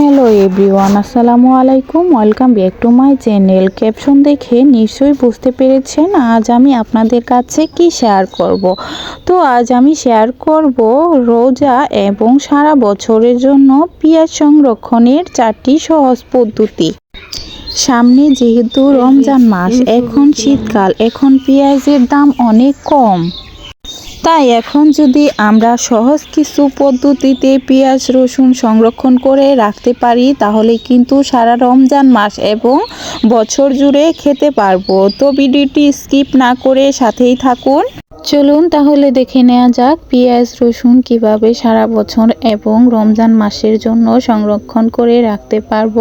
Hello everyone আসসালামু আলাইকুম welcome back to my channel caption দেখে নিশ্চয়ই বুঝতে পেরেছেন আজ আমি আপনাদের কাছে কি শেয়ার করব। তো আজ আমি শেয়ার করব রোজা এবং সারা বছরের জন্য পেঁয়াজ সংরক্ষণের চারটি সহজ পদ্ধতি। সামনে যেহেতু রমজান মাস, এখন শীতকাল, এখন পেঁয়াজের দাম অনেক কম। তাই এখন যদি আমরা সহজ কিছু পদ্ধতিতে পেঁয়াজ রসুন সংরক্ষণ করে রাখতে পারি, তাহলে কিন্তু সারা রমজান মাস এবং বছর জুড়ে খেতে পারব। তো ভিডিওটি স্কিপ না করে সাথেই থাকুন। চলুন তাহলে দেখে নেওয়া যাক পেঁয়াজ রসুন কীভাবে সারা বছর এবং রমজান মাসের জন্য সংরক্ষণ করে রাখতে পারব।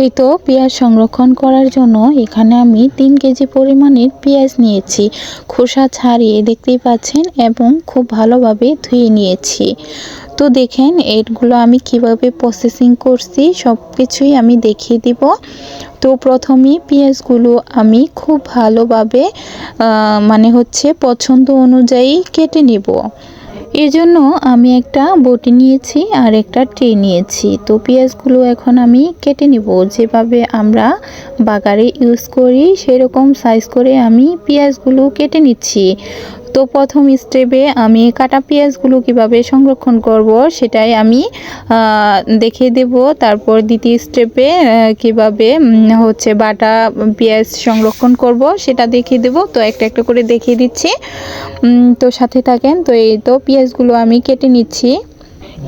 এই তো পেঁয়াজ সংরক্ষণ করার জন্য এখানে আমি তিন কেজি পরিমাণের পেঁয়াজ নিয়েছি। খোসা ছাড়িয়ে দেখতেই পাচ্ছেন এবং খুব ভালোভাবে ধুয়ে নিয়েছি। তো দেখেন, এগুলো আমি কীভাবে প্রসেসিং করছি সব কিছুই আমি দেখিয়ে দিব। তো প্রথমে পেঁয়াজগুলো আমি খুব ভালোভাবে মানে হচ্ছে পছন্দ অনুযায়ী কেটে নেব। এজন্য আমি একটা বটি নিয়েছি আর একটা ট্রে নিয়েছি। তো পেঁয়াজগুলো এখন আমি কেটে নেব। যেভাবে আমরা বাগারে ইউজ করি, সেরকম সাইজ করে আমি পেঁয়াজগুলো কেটে নিচ্ছি। তো প্রথম স্টেপে আমি কাটা পেঁয়াজগুলো কীভাবে সংরক্ষণ করব সেটাই আমি দেখিয়ে দেব। তারপর দ্বিতীয় স্টেপে কীভাবে হচ্ছে বাটা পেঁয়াজ সংরক্ষণ করব সেটা দেখিয়ে দেব। তো একটা একটা করে দেখিয়ে দিচ্ছি। তো সাথে থাকেন, তো এই তো পেঁয়াজগুলো আমি কেটে নিচ্ছি।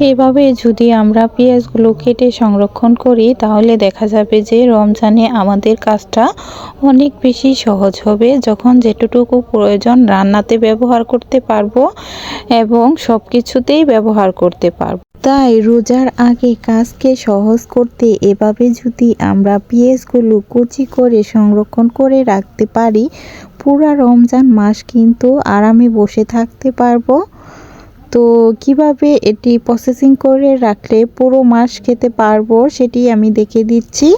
এভাবে যদি আমরা পেঁয়াজগুলো কেটে সংরক্ষণ করি, তাহলে দেখা যাবে যে রমজানে আমাদের কাজটা অনেক বেশি সহজ হবে। যখন যেটুকু প্রয়োজন রান্নাতে ব্যবহার করতে পারব এবং সব কিছুতেই ব্যবহার করতে পারব। তাই রোজার আগে কাজকে সহজ করতে এভাবে যদি আমরা পেঁয়াজগুলো কুচি করে সংরক্ষণ করে রাখতে পারি, পুরা রমজান মাস কিন্তু আরামে বসে থাকতে পারব। তো কীভাবে এটি প্রসেসিং করে রাখলে পুরো মাস খেতে পারব সেটি আমি দেখে দিচ্ছি।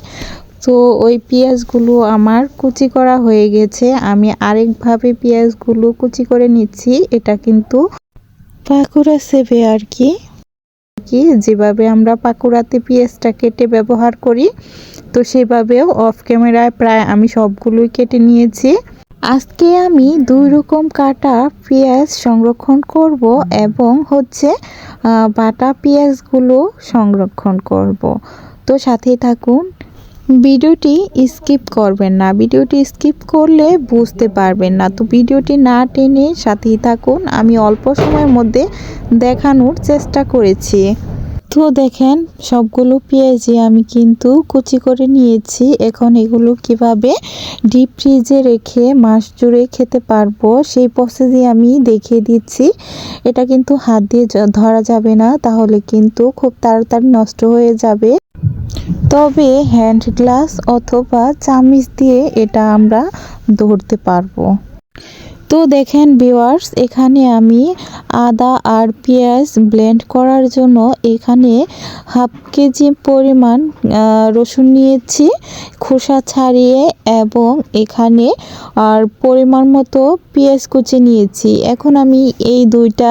তো ওই পেঁয়াজগুলো আমার কুচি করা হয়ে গেছে। আমি আরেকভাবে পেঁয়াজগুলো কুচি করে নিচ্ছি। এটা কিন্তু পাকুড়া সেবে আর কি। কি? যেভাবে আমরা পাকুড়াতে পেঁয়াজটা কেটে ব্যবহার করি, তো সেভাবেও অফ ক্যামেরায় প্রায় আমি সবগুলোই কেটে নিয়েছি। আজকে আমি দুই রকম কাটা পেঁয়াজ সংরক্ষণ করব এবং হচ্ছে বাটা পেঁয়াজগুলো সংরক্ষণ করব। তো সাথেই থাকুন। ভিডিওটি স্কিপ করবেন না। ভিডিওটি স্কিপ করলে বুঝতে পারবেন না। তো ভিডিওটি না টেনে সাথেই থাকুন। আমি অল্প সময়ের মধ্যে দেখানোর চেষ্টা করেছি। তো দেখেন, সবগুলো পেঁয়াজি আমি কিন্তু কুচি করে নিয়েছি। এখন এগুলো কীভাবে ডিপ ফ্রিজে রেখে মাস জুড়ে খেতে পারব সেই প্রসেসই আমি দেখিয়ে দিচ্ছি। এটা কিন্তু হাত দিয়ে ধরা যাবে না, তাহলে কিন্তু খুব তাড়াতাড়ি নষ্ট হয়ে যাবে। তবে হ্যান্ড গ্লাস অথবা চামিচ দিয়ে এটা আমরা ধরতে পারব। তো দেখেন ভিওয়ার্স এখানে আমি আদা আর পেঁয়াজ ব্লেন্ড করার জন্য এখানে হাফ কেজি পরিমাণ রসুন নিয়েছি, খোসা ছাড়িয়ে এবং এখানে আর পরিমাণ মতো পেঁয়াজ কুচি নিয়েছি। এখন আমি এই দুইটা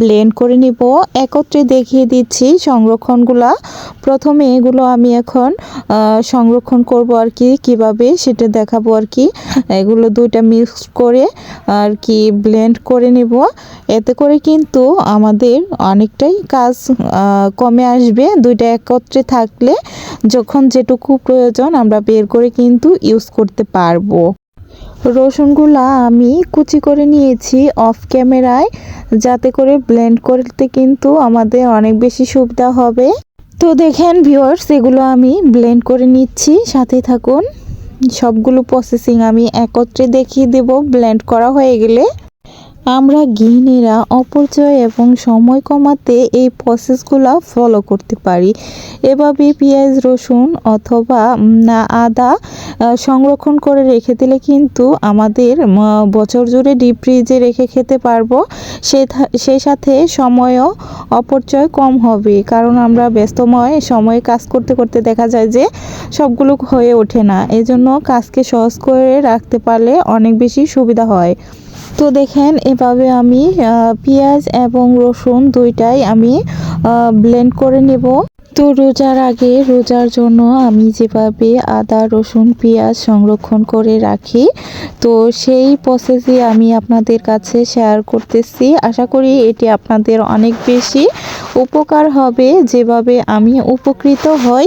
ব্লেন্ড করে নিব। একত্রে দেখিয়ে দিচ্ছি সংরক্ষণগুলা। প্রথমে এগুলো আমি এখন সংরক্ষণ করব আর কি, কীভাবে সেটা দেখাবো আর কি। এগুলো দুইটা মিক্স করে আর কি ব্লেন্ড করে নেব। এতে করে কিন্তু আমাদের অনেকটাই কাজ কমে আসবে। দুইটা একত্রে থাকলে যখন যেটুকু প্রয়োজন আমরা বের করে কিন্তু ইউজ করতে পারব। রসুনগুলা আমি কুচি করে নিয়েছি অফ ক্যামেরায় যাতে করে ব্লেন্ড করতে কিন্তু আমাদের অনেক বেশি সুবিধা হবে। তো দেখেন ভিওর্স এগুলো আমি ব্লেন্ড করে নিচ্ছি সাথে থাকুন। সবগুলো প্রসেসিং আমি একত্রে দেখিয়ে দেব ব্লেন্ড করা হয়ে গেলে। আমরা গৃহিণীরা অপচয় এবং সময় কমাতে এই প্রসেসগুলো ফলো করতে পারি। এভাবে পেঁয়াজ, রসুন অথবা আদা সংরক্ষণ করে রেখে দিলে কিন্তু আমাদের বছর জুড়ে ডিপ ফ্রিজে রেখে খেতে পারব। সে সাথে সময়ও অপচয় কম হবে। কারণ আমরা ব্যস্তময় সময়ে কাজ করতে করতে দেখা যায় যে সবগুলো হয়ে ওঠে না। এজন্য কাজকে সহজ করে রাখতে পারলে অনেক বেশি সুবিধা হয়। তো দেখেন, এভাবে আমি পেঁয়াজ এবং রসুন দুইটাই আমি ব্লেন্ড করে নেব। তো রোজার আগে, রোজার জন্য আমি যেভাবে আদা, রসুন, পেঁয়াজ সংরক্ষণ করে রাখি, তো সেই প্রসেসই আমি আপনাদের কাছে শেয়ার করতেছি। আশা করি এটি আপনাদের অনেক বেশি উপকার হবে। যেভাবে আমি উপকৃত হই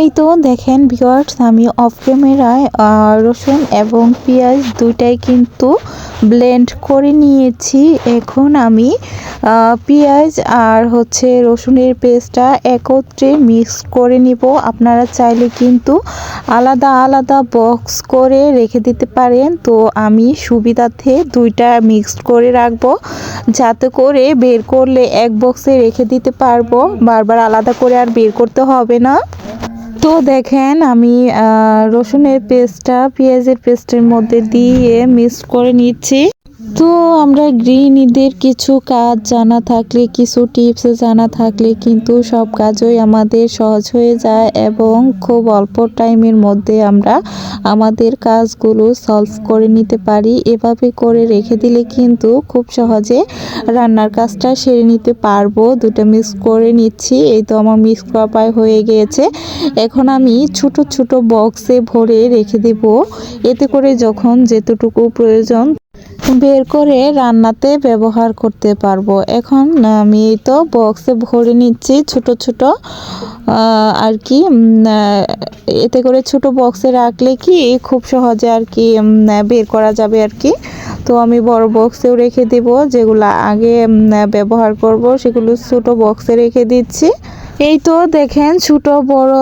এই তো দেখেন ভিউয়ার্স আমি অফ ক্যামেরায় রসুন এবং পেঁয়াজ দুইটাই কিন্তু ব্লেন্ড করে নিয়েছি। এখন আমি পেঁয়াজ আর হচ্ছে রসুনের পেস্টটা একত্রে মিক্স করে নিব। আপনারা চাইলে কিন্তু আলাদা আলাদা বক্স করে রেখে দিতে পারেন। তো আমি সুবিধার্থে দুইটা মিক্সড করে রাখব। যাতে করে বের করলে এক বক্সে রেখে দিতে পারব। বারবার আলাদা করে আর বের করতে হবে না। তো দেখেন আমি রসুনের পেস্টটা পেঁয়াজের পেস্টের মধ্যে দিয়ে মিক্স করে নিচ্ছি। তো আমরা গৃহিণীদের কিছু কাজ জানা থাকলে, কিছু টিপস জানা থাকলে কিন্তু সব কাজই আমাদের সহজ হয়ে যায় এবং খুব অল্প টাইমের মধ্যে আমরা আমাদের কাজগুলো সলভ করে নিতে পারি। এভাবে করে রেখে দিলে কিন্তু খুব সহজে রান্নার কাজটা সেরে নিতে পারব। দুটো মিক্স করে নিচ্ছি, এই তো আমার মিক্স করা প্রায় হয়ে গিয়েছে। এখন আমি ছোট ছোট বক্সে ভরে রেখে দেব। এতে করে যখন যেতটুকু প্রয়োজন বের করে রান্নাতে ব্যবহার করতে পারব। এখন আমি তো বক্সে ভরে নিচ্ছি ছোট ছোট আর কি এতে করে ছোট বক্সে রাখলে কি খুব সহজে আর কি বের করা যাবে আর কি। তো আমি বড় বক্সেও রেখে দেব, যেগুলো আগে ব্যবহার করব, সেগুলো ছোট বক্সে রেখে দিচ্ছি। এই তো দেখেন ছোট, বড়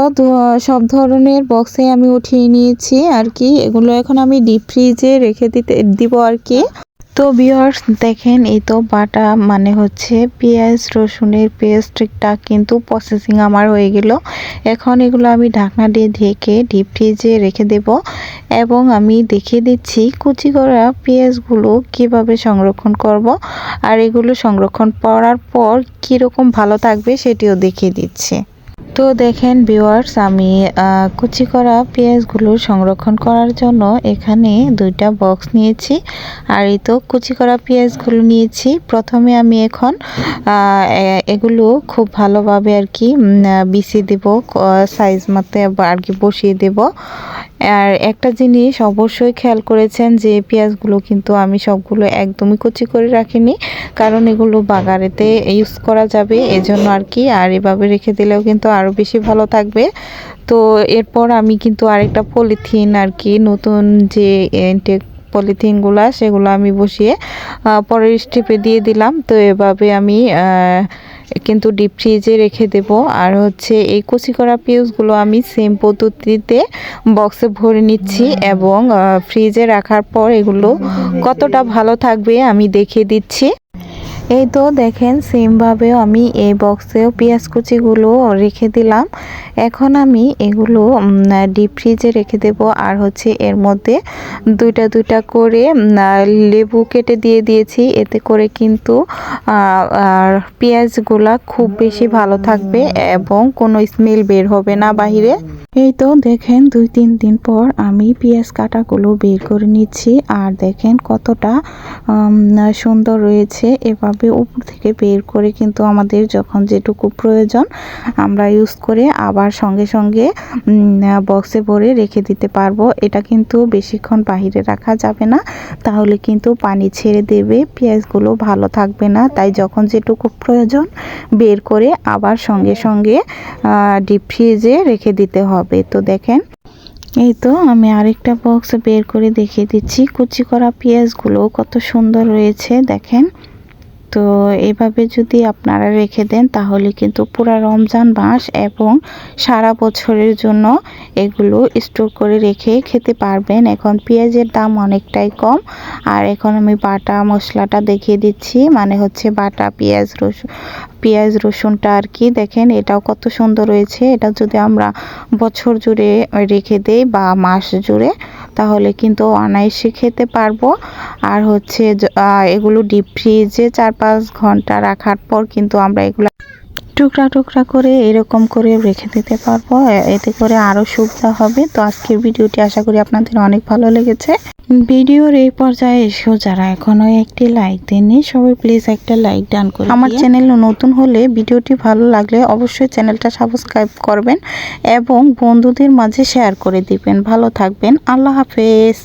সব ধরনের বক্সে আমি উঠিয়ে নিয়েছি আর কি। এগুলো এখন আমি ডিপ ফ্রিজে রেখে দিতে, দিব আর কি। তো বিয়ার্স দেখেন, এই তো বাটা মানে হচ্ছে পেঁয়াজ, রসুনের পেস্টটা কিন্তু প্রসেসিং আমার হয়ে গেল। এখন এগুলো আমি ঢাকনা দিয়ে ঢেকে ডিপ ফ্রিজে রেখে দেব এবং আমি দেখিয়ে দিচ্ছি কুচি করা পেঁয়াজগুলো কীভাবে সংরক্ষণ করব আর এগুলো সংরক্ষণ করার পর কীরকম ভালো থাকবে সেটিও দেখিয়ে দিচ্ছি। তো দেখেন ভিওয়ার্স আমি কুচি করা পেঁয়াজগুলো সংরক্ষণ করার জন্য এখানে দুইটা বক্স নিয়েছি। আর এই তো কুচি করা পেঁয়াজগুলো নিয়েছি। প্রথমে আমি এখন এগুলো খুব ভালোভাবে আর কি বিছিয়ে দেব সাইজ মতে আর কি বসিয়ে দেব। আর একটা জিনিস অবশ্যই খেয়াল করেছেন যে পেঁয়াজগুলো কিন্তু আমি সবগুলো একদমই কুচি করে রাখিনি, কারণ এগুলো বাগারেতে ইউজ করা যাবে, এজন্য আর কি, আর এভাবে রেখে দিলেও কিন্তু আরও বেশি ভালো থাকবে। তো এরপর আমি কিন্তু আরেকটা পলিথিন আর কি, নতুন যে ইনটেক পলিথিনগুলো, সেগুলো আমি বসিয়ে পরের স্টেপে দিয়ে দিলাম। তো এভাবে আমি কিন্তু ডিপ ফ্রিজে রেখে দেব। আর হচ্ছে এই কুচি করা পিউসগুলো আমি সেম পদ্ধতিতে বক্সে ভরে নিচ্ছি এবং ফ্রিজে রাখার পর এগুলো কতটা ভালো থাকবে আমি দেখিয়ে দিচ্ছি। এই তো দেখেন, সেমভাবেও আমি এই বক্সেও পেঁয়াজ কুচিগুলো রেখে দিলাম। এখন আমি এগুলো ডিপ ফ্রিজে রেখে দেব। আর হচ্ছে এর মধ্যে দুইটা দুইটা করে লেবু কেটে দিয়ে দিয়েছি। এতে করে কিন্তু আর পেঁয়াজগুলা খুব বেশি ভালো থাকবে এবং কোনো স্মেল বের হবে না বাহিরে। এই তো দেখেন দুই তিন দিন পর আমি পেঁয়াজ কাটাগুলো বের করে নিচ্ছি। আর দেখেন কতটা সুন্দর রয়েছে। এভাবে উপর থেকে বের করে কিন্তু আমাদের যখন যেটুকু প্রয়োজন আমরা ইউজ করে আবার সঙ্গে সঙ্গে বক্সে ভরে রেখে দিতে পারব। এটা কিন্তু বেশিক্ষণ বাহিরে রাখা যাবে না। তাহলে কিন্তু পানি ছেড়ে দেবে, পেঁয়াজগুলো ভালো থাকবে না। তাই যখন যেটুকু প্রয়োজন বের করে আবার সঙ্গে সঙ্গে ডিপ ফ্রিজে রেখে দিতে হবে। তো দেখেন, এই তো আমি আরেকটা বক্স বের করে দেখিয়ে দিচ্ছি। কুচি করা পেঁয়াজগুলো কত সুন্দর রয়েছে, দেখেন। তো এইভাবে যদি আপনারা রেখে দেন, তাহলে কিন্তু পুরো রমজান মাস এবং সারা বছরের জন্য এগুলো স্টোর করে রেখে খেতে পারবেন। এখন পেঁয়াজের দাম অনেকটাই কম। আর এখন আমি বাটা মশলাটা দেখিয়ে দিচ্ছি মানে হচ্ছে বাটা পেঁয়াজ রসুন, পেঁয়াজ রসুনটা আর কি। দেখেন এটাও কত সুন্দর রয়েছে এটা যদি আমরা বছর জুড়ে রেখে দেই বা মাস জুড়ে তাহলে কিন্তু অনায়াসে খেতে পারব। আর হচ্ছে এগুলো ডিপ ফ্রিজে চার পাঁচ ঘণ্টা রাখার পর কিন্তু আমরা এগুলো টুকরা টুকরা করে এরকম করে রেখে দিতে পারব। এতে করে আরও সুবিধা হবে। তো আজকের ভিডিওটি আশা করি আপনাদের অনেক ভালো লেগেছে। ভিডিওর এই পর্যায়ে এসেও যারা এখনও একটি লাইক দেননি সবাই প্লিজ একটা লাইক ডান করে আমার চ্যানেল নতুন হলে ভিডিওটি ভালো লাগলে অবশ্যই চ্যানেলটা সাবস্ক্রাইব করবেন এবং বন্ধুদের মাঝে শেয়ার করে দিবেন। ভালো থাকবেন। আল্লাহ হাফেজ।